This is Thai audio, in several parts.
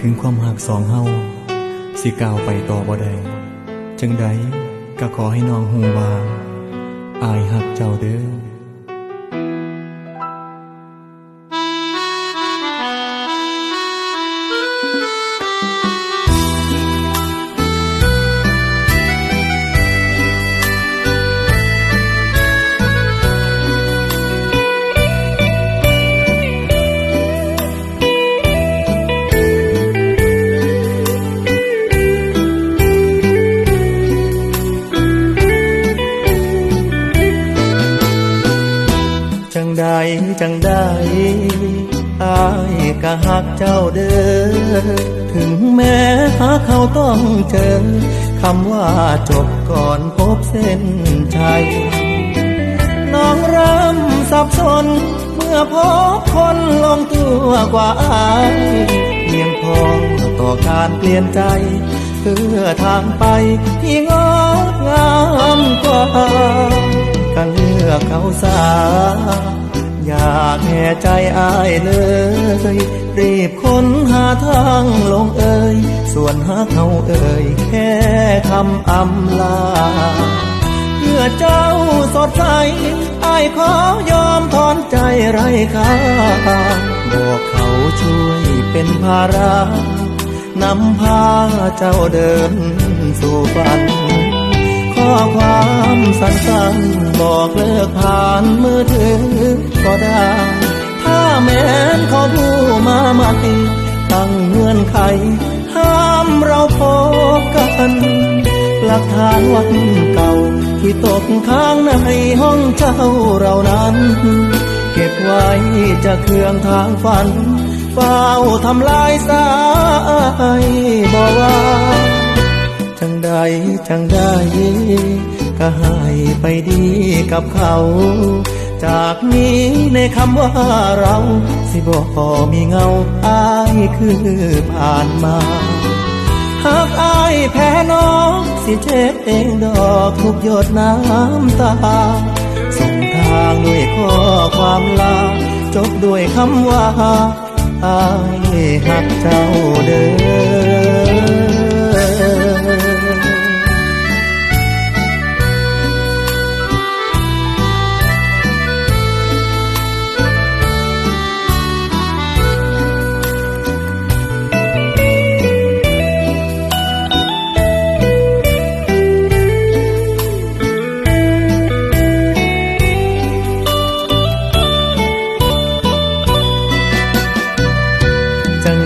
ถึงความหักสองเฮาสิก้าวไปต่อบ่ได้จังใดก็ขอให้น้องฮู้ว่าอายหักเจ้าเด้อ จังใดอายก็หักเจ้าเด้อถึงแม้หาเขาต้องเจอคำว่าจบก่อนพบเส้นชัยน้องเริ่มสับสน เมื่อพบคนลงตัวกว่าอายเพียงพอต่อการเปลี่ยนใจ เพื่อทางไปที่งดงาม เลย รีบค้นหาทางลงเอ่ย ส่วนหาเขาเอ่ย แค่คำอำลา เพื่อเจ้าสดใสไอายขอยอมถอนใจไร้ค่าบอกเขาช่วยเป็นภาระนำพาเจ้าเดินสู่ฝัน ข้อความสั้นๆ บอกเลิกผ่านมือถือก็ได้ถ้า แม้นเขาผู้มาใหม่ตั้งเงื่อนไข ห้ามเราพบกันหลักฐานวันเก่า ที่ตกค้างในห้องเจ้าเรานั้น เก็บไว้จะเครื่องทางฝันเฝ้าทำลายสายบอกว่าจังใดจังได้ก็ให้ไปดีกับเขา จากนี้ในคำว่าเรา สิบอกมีเงาอายคือผ่านมาหากอายแพ้น้องสิเช็ดเองดอกทุกหยดน้ำตา ส่งทางด้วยข้อความลา จบด้วยคำว่าอายหักเจ้าเด้อ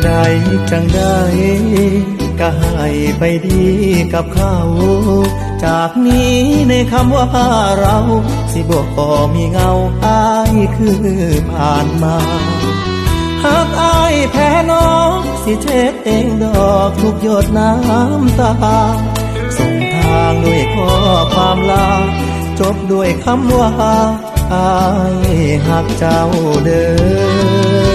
จังใดจังได้ก็ให้ไปดีกับเขา จากนี้ในคำว่าเรา สิบอกพอมีเงาอายคือผ่านมาหากอายแพ้น้องสิเช็ดเองดอกทุกหยดน้ำตา ส่งทางด้วยข้อความลา จบด้วยคำว่าอายหักเจ้าเด้อ